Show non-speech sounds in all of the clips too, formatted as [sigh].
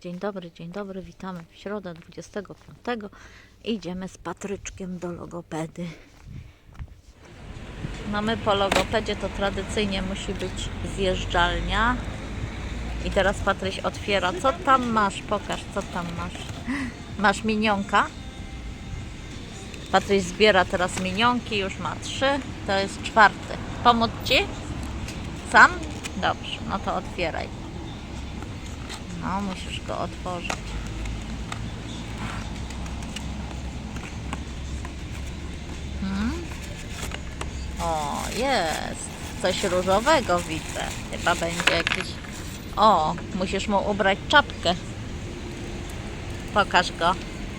Dzień dobry, dzień dobry, witamy w środę 25. Idziemy z Patryczkiem do logopedy. Mamy po logopedzie, to tradycyjnie musi być zjeżdżalnia. I teraz Patryś otwiera. Co tam masz? Pokaż, co tam masz. Masz minionka? Patryś zbiera teraz minionki, już ma trzy. To jest czwarty. Pomóc Ci? Sam? Dobrze, no to otwieraj. No, musisz go otworzyć. Hmm? O, jest. Coś różowego widzę. Chyba będzie jakiś. O, musisz mu ubrać czapkę. Pokaż go.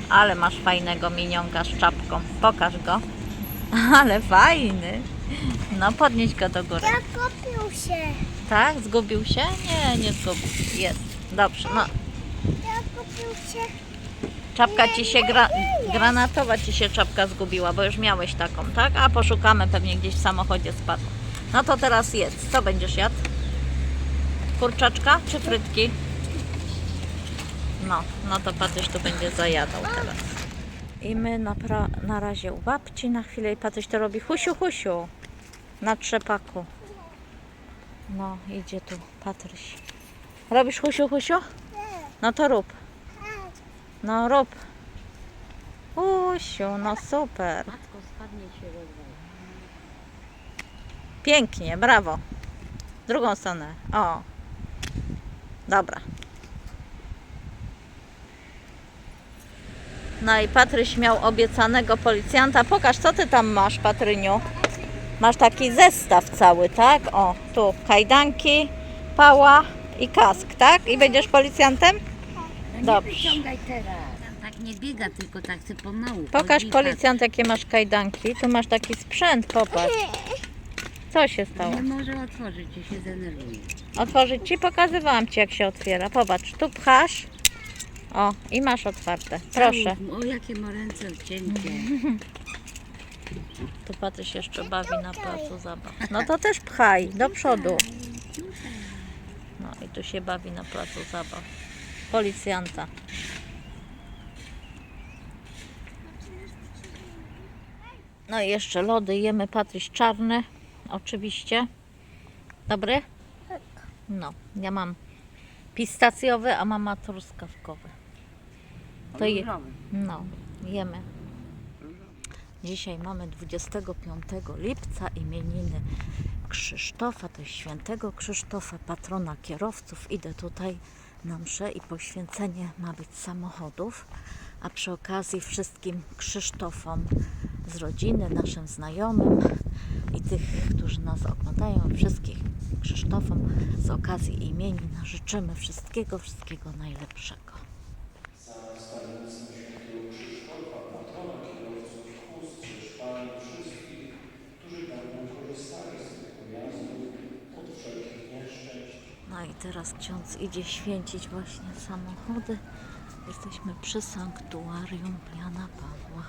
Ale masz fajnego minionka z czapką. Pokaż go. [laughs] Ale fajny. No, podnieś go do góry. Ja kupił się. Tak? Zgubił się? Nie, nie zgubił. Jest. Dobrze, no. Czapka ci się gra... granatowa ci się czapka zgubiła, bo już miałeś taką, tak? A poszukamy pewnie gdzieś w samochodzie spadła. No to teraz jedz. Co będziesz jadł? Kurczaczka czy frytki? No, no to Patryś tu będzie zajadał teraz. I my na, na razie u babci na chwilę i Patryś to robi husiu husiu na trzepaku. No, idzie tu Patryś. Robisz husiu husiu? No to rób. No rób. Usiu, no super. Matko spadnie się rozwali. Pięknie, brawo. Drugą stronę. O. Dobra. No i Patryś miał obiecanego policjanta. Pokaż, co ty tam masz, Patryniu. Masz taki zestaw cały, tak? O, tu kajdanki, pała i kask, tak? I będziesz policjantem? No Dobrze. nie wyciągaj teraz. Tak nie biega, tylko tak chce pomału. Pokaż policjant, jakie masz kajdanki. Tu masz taki sprzęt, popatrz. Co się stało? Nie może otworzyć, się zdenerwuje. Otworzyć ci? Pokazywałam ci, jak się otwiera. Popatrz, tu pchasz. O, i masz otwarte. Proszę. O, jakie ma ręce cienkie. Tu Patryś jeszcze bawi na placu zabaw. No to też pchaj, do przodu. Tu się bawi na placu zabaw. Policjanta. No i jeszcze lody jemy. Patryś czarny, oczywiście. Dobry? No, ja mam pistacjowy, a mama truskawkowy. To je, no, jemy. Dzisiaj mamy 25 lipca imieniny Krzysztofa, to jest świętego Krzysztofa, patrona kierowców. Idę tutaj na mszę i poświęcenie ma być samochodów, a przy okazji wszystkim Krzysztofom z rodziny, naszym znajomym i tych, którzy nas oglądają, wszystkich Krzysztofom z okazji imienina życzymy wszystkiego, wszystkiego najlepszego. Za stanicą świętego Krzysztofa, patrona kierowców, ustrzeż Panie wszystkich, którzy dawno korzystali z tych pojazdów od wszelkich nieszczęść. No i teraz ksiądz idzie święcić właśnie samochody. Jesteśmy przy sanktuarium Jana Pawła.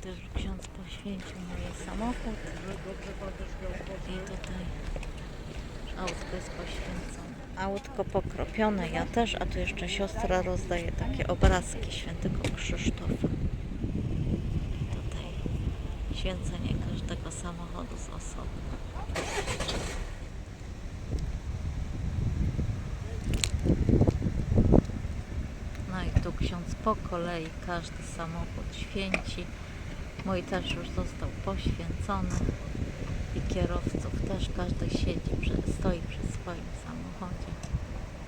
Też ksiądz poświęcił mój samochód. I tutaj autko jest poświęcone. Autko pokropione, ja też, a tu jeszcze siostra rozdaje takie obrazki świętego Krzysztofa. Tutaj święcenie każdego samochodu z osobna. No i tu ksiądz po kolei każdy samochód święci. Mój też już został poświęcony i kierowców też każdy siedzi, stoi przy swoim samochodzie.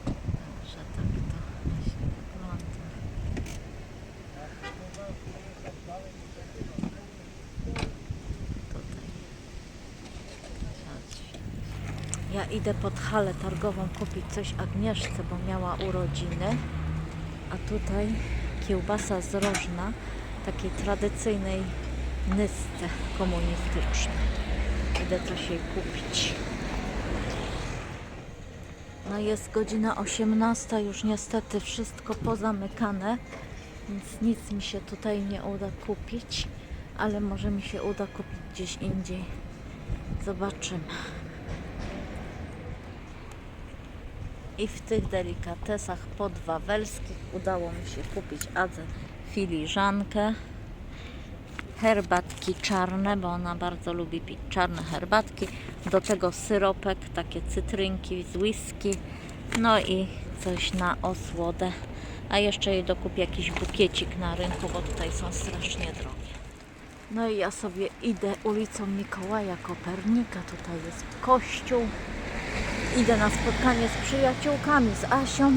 Także tak to właśnie wygląda. Tutaj ksiądz święci. Ja idę pod halę targową kupić coś Agnieszce, bo miała urodziny. A tutaj kiełbasa z rożna, takiej tradycyjnej nysce komunistycznej. Idę coś jej kupić. No jest godzina 18, już niestety wszystko pozamykane, więc nic mi się tutaj nie uda kupić, ale może mi się uda kupić gdzieś indziej. Zobaczymy. I w tych delikatesach podwawelskich udało mi się kupić Adze filiżankę, herbatki czarne, bo ona bardzo lubi pić czarne herbatki. Do tego syropek, takie cytrynki z whisky, no i coś na osłodę. A jeszcze jej dokupię jakiś bukiecik na rynku, bo tutaj są strasznie drogie. No i ja sobie idę ulicą Mikołaja Kopernika. Tutaj jest kościół. Idę na spotkanie z przyjaciółkami, z Asią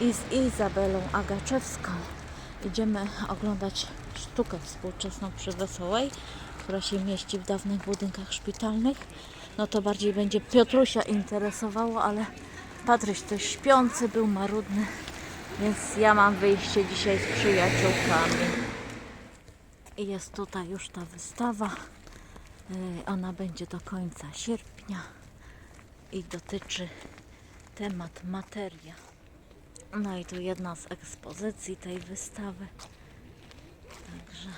i z Izabelą Agaczewską. Idziemy oglądać sztukę współczesną przy Wesołej, która się mieści w dawnych budynkach szpitalnych. No to bardziej będzie Piotrusia interesowało, ale Patryś też śpiący był, marudny, więc ja mam wyjście dzisiaj z przyjaciółkami. I jest tutaj już ta wystawa. Yy, Ona będzie do końca sierpnia i dotyczy temat materia. No i tu jedna z ekspozycji tej wystawy. Także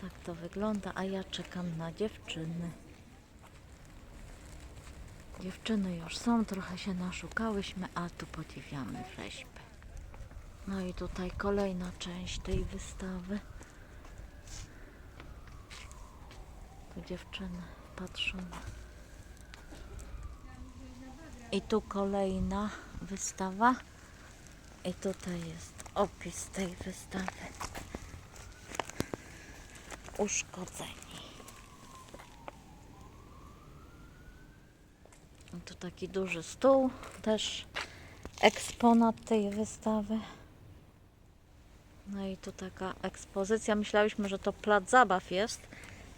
tak to wygląda, a ja czekam na dziewczyny. Dziewczyny już są, trochę się naszukałyśmy, a tu podziwiamy rzeźby. No i tutaj kolejna część tej wystawy. Tu dziewczyny patrzą. I tu kolejna wystawa. I tutaj jest opis tej wystawy. Uszkodzeni. I Tu taki duży stół, też eksponat tej wystawy. No i tu taka ekspozycja. Myślałyśmy, że to plac zabaw jest,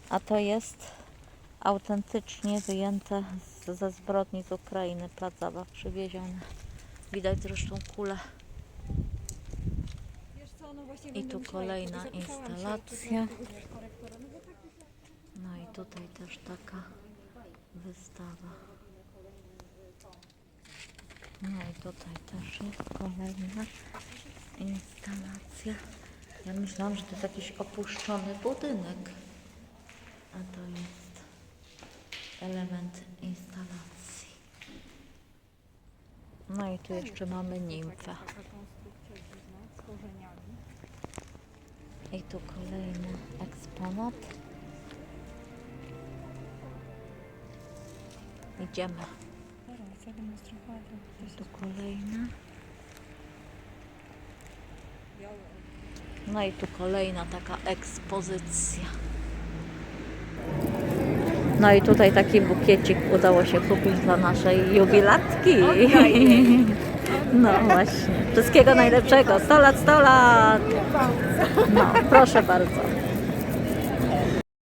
a to jest autentycznie wyjęte z, ze zbrodni z Ukrainy. Plac zabaw przywieziony. Widać zresztą kulę. I tu kolejna instalacja. No i tutaj też taka wystawa. No i tutaj też jest kolejna instalacja. Ja myślałam, że to jest jakiś opuszczony budynek, a to jest element instalacji. No i tu jeszcze mamy nimfę. I tu kolejny eksponat. Idziemy. Tu kolejna. No i tu kolejna taka ekspozycja. No i tutaj taki bukiecik udało się kupić dla naszej jubilatki. [laughs] No właśnie. Wszystkiego najlepszego. 100 lat, 100 lat. No, proszę bardzo.